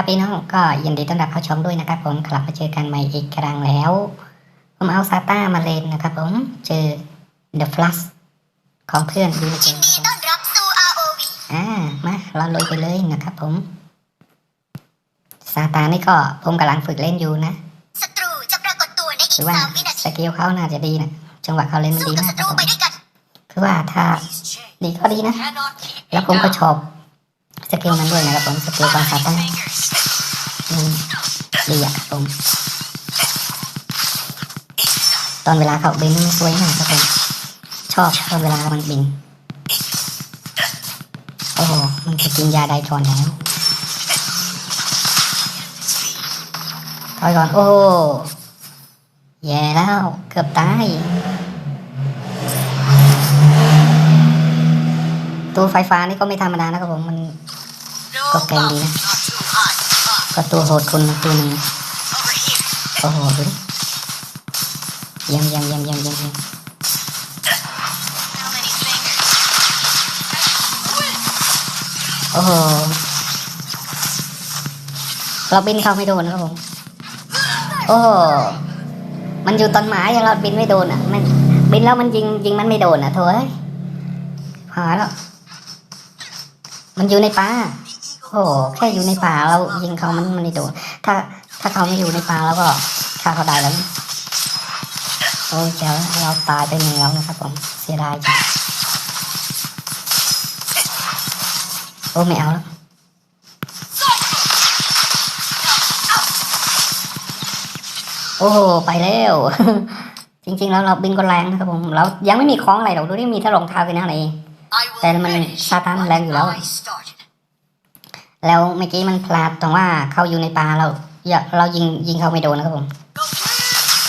ครับพี่น้องก็ยินดีต้อนรับเข้าชมด้วยนะครับผมกลับมาเจอกันใหม่อีกครั้งแล้ว ผมเอาซาต้ามาเล่นนะครับผมเจอ The Flash ของเพื่อนดูในเกยิมนดีต้อนรับสู่ ROV อ่ามาเราลุยไปเลยนะครับผมซาตานี่ก็ผมกำลังฝึกเล่นอยู่นะศัตรูจะปรากฏตัวในหอีรืกอว่าสามวินาสทีกิลเขาน่าจะดีนะจังหวะเขาเล่นมันสู้ดีกับมาศักตครับรูผมไปด้วยกันคือว่าถ้าดีก็ดีนะ แล้วผมก็ชอบ สกิลนั้นด้วยนะครับผมสกิลของซาต้ามันดีอะครับผมตอนเวลาเขาบินมันสวยมากครับผมชอบตอนเวลามันบินโอ้โหมันจะกินยาไดทอนแล้วถอยก่อนโอ้แย่แล้วเกือบตายตัวไฟฟ้านี่ก็ไม่ธรรมดานะครับผมมัน ก็เก่งดีนะก็ตัวโหดคนตัวนึงโอ้โหดูดิเยี่ยมเยี่ยมเยี่ยมเยี่ยมเยี่ยมเยี่ยมโอ้โหเราบินเข้าไม่โดนนะครับผม โอ้โหมันอยู่ต้นไม้อะเราบินไม่โดนอะ มันบินแล้วมันยิงยิงมันไม่โดนอะโถ่เอ้หาแล้ว มันอยู่ในป่า โอ้โหแค่อยู่ในป่าเรายิงเขามันมันไม่โดนถ้า ถ้าเขาไม่อยู่ในป่าแล้วก็ฆ่าเขาได้แล้วโอ้ยเจ้าเราตายไปหนึ่งแล้วนะครับผมเสียดายจังโอ้ไม่เอาแล้วโอ้โหไปแล้วจริงๆแล้วเราบินก็แรงนะครับผมเรายังไม่มีของอะไรหรอกดูที่มีแค่รองเท้าแค่นั้นเองแต่มันซาตานมันแรงอยู่แล้ว แล้วเมื่อกี้มันพลาดตรงว่าเขาอยู่ในป่าเราอย่าเรายิงยิงเขาไม่โดนนะครับผม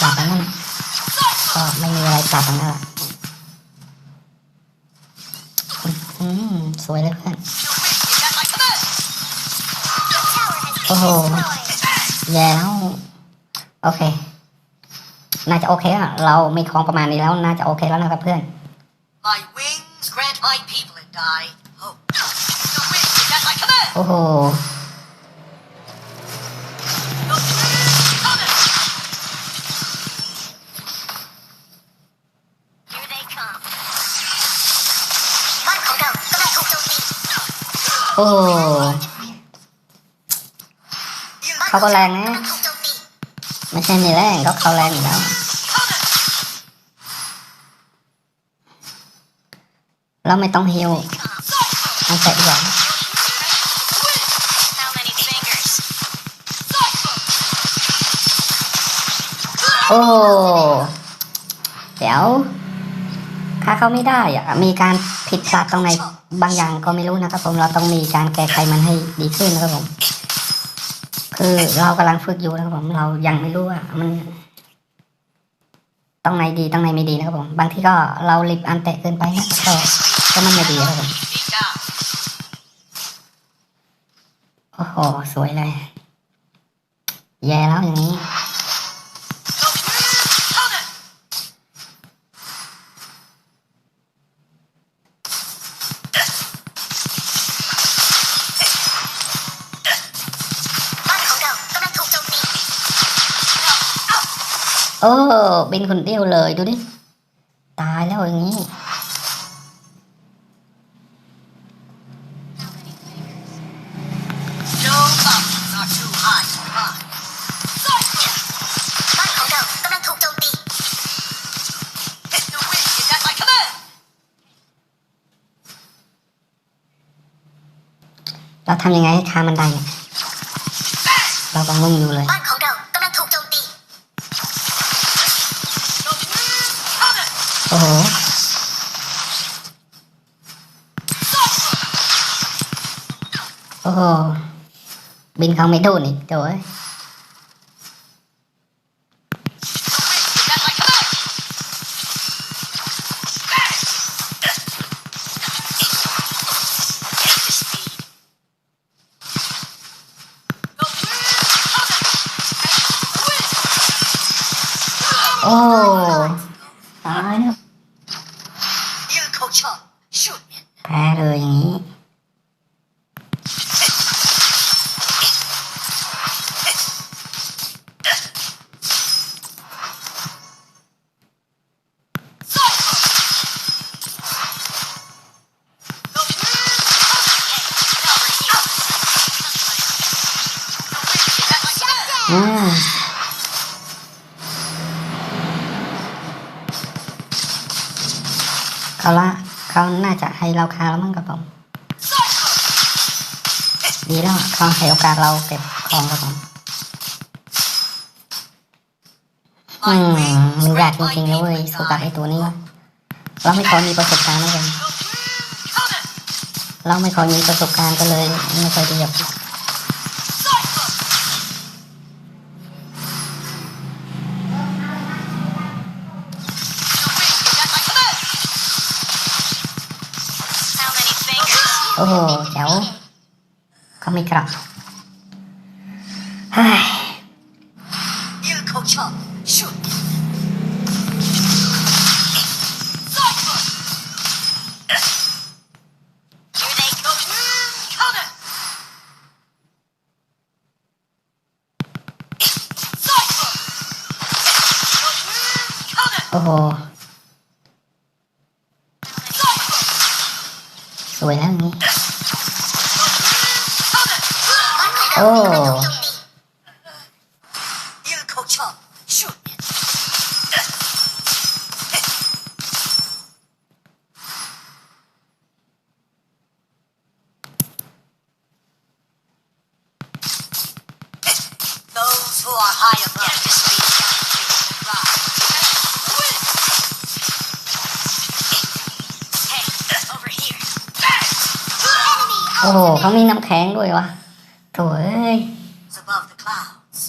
ปลาดตรงนั้นก็ไม่มีอะไรปลาดตรงนั้นละอืมสวยเลยเพื่อนโอ้โหแย่แล้วโอเค น่าจะโอเคอะเรามีของประมาณนี้แล้ว น่าจะโอเคแล้วนะครับเพื่อน My wings grant my people and I โอ้โหโอ้เขาก็แรงนะไม่ใช่ไม่แรงก็เขาแรงอยู่แล้วเราไม่ต้องฮิวมันเสร็จหง โอ้เดี๋ยวถ้าเขาไม่ได้อะมีการผิดพลาดตรงไหนบางอย่างก็ไม่รู้นะครับ ผมเราต้องมีการแก้ไขมันให้ดีขึ้นนะครับผมคือเรากำลังฝึกอยู่นะครับผมเรายังไม่รู้ว่ามันตรงไหนดีตรงไหนไม่ดีนะครับผม บางทีก็เราลิบอันแตะเกินไปนะก็ก็มันไม่ดีนะครับผมโอ้โหสวยเลย แย่แล้วอย่างนี้ โอ้บินคนเดียวเลยดูดิ ตายแล้วอย่างนี้ No mountains are too high to climb. บ้านของเรากำลังถูกโจมตี The wind is at my command. เราทำยังไงให้ฆ่ามันได้เนี่ยเราก็งงอยู่เลย บ้านของ cometh. โอ้โหโอ้โหบิ อืมเขาละเขาน่าจะให้เราคาแล้วมั้งครับผมดีแล้วเขาให้โอกาสเราเก็บของครับผมอืมมันยากจริงๆนะเว้ยสู้กับไอ้ตัวนี้วะเราไม่ค่อยมีประสบการณ์นะผม Counter. เราไม่ค่อยมีประสบการณ์ก็เลยไม่ค่อยดีกับ fingers? โอ้โหเจ๋วเขาไม่กลับเฮ้ย Ilko Chum. Shoot. Cypher. Here they Go. Counter. Cypher. Go. Counter. โอ้โห Cypher. สวยแล้ โอ้โหเขามีน้ำแข็งด้วยวะโถ่เอ้ย It's above the clouds.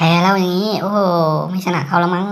แพ้แล้วอย่างนี้ โอ้โห ไม่ชนะเขาแล้วมั้ง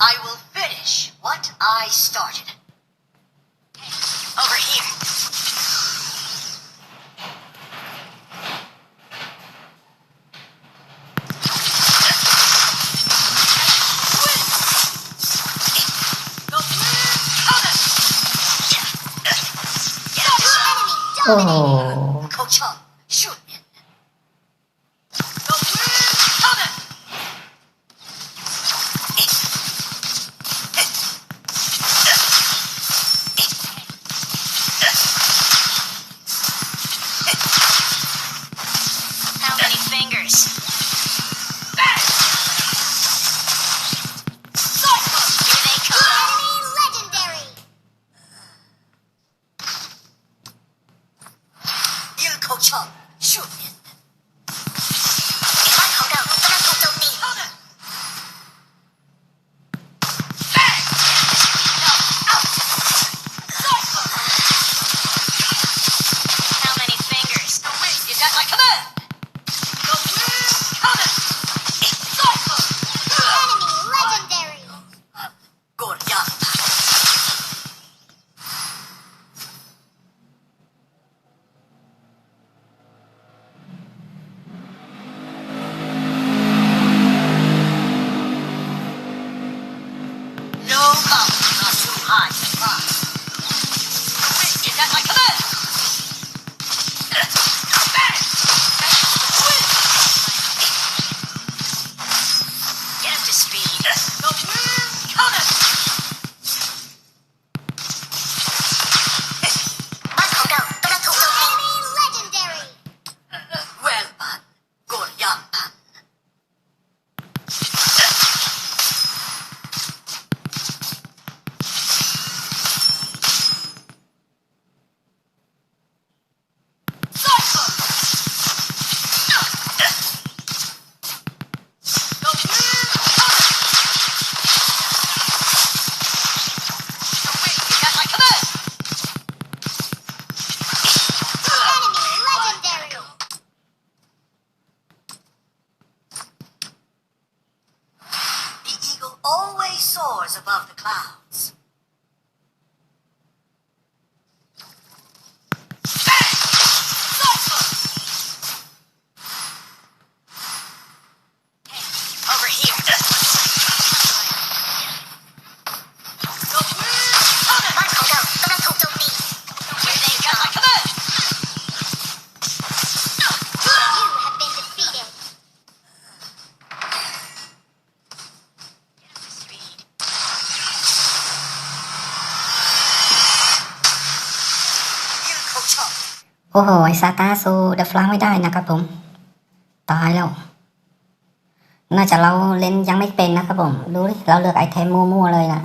I will finish what I started. Over here. Oh. Coach Hung, shoot. โอ้โหไอซาตาสู้เดฟลาไม่ได้นะครับผม ตายแล้ว น่าจะเราเล่นยังไม่เป็นนะครับผมดูดิเราเลือกไอเทมมั่วๆเลยนะ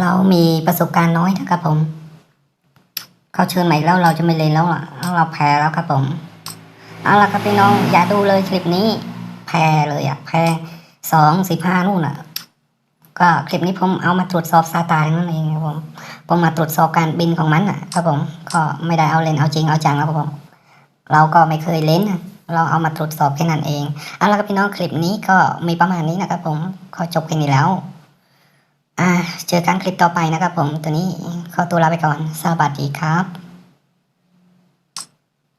เรามีประสบการณ์น้อยนะครับผม เขาเชิญใหม่แล้วเราจะไม่เล่นแล้วล่ะเราแพ้แล้วครับผม เอาละครับพี่น้องอย่าดูเลยคลิปนี้ แพ้เลยอะแพ้สองสิบห้านู่นอะ ก็คลิปนี้ผมเอามาตรวจสอบซาตานนั่นเองครับผมผมมาตรวจสอบการบินของมันอะครับผมก็ไม่ได้เอาเล่นเอาจริงเอาจังครับผม เราก็ไม่เคยเล่นเราเอามาตรวจสอบแค่นั้นเองเอาละครับพี่น้องคลิปนี้ก็มีประมาณนี้นะครับผมขอจบแค่นี้แล้วอ่าเจอกันคลิปต่อไปนะครับผมตัวนี้ขอตัวลาไปก่อนสวัสดีครับ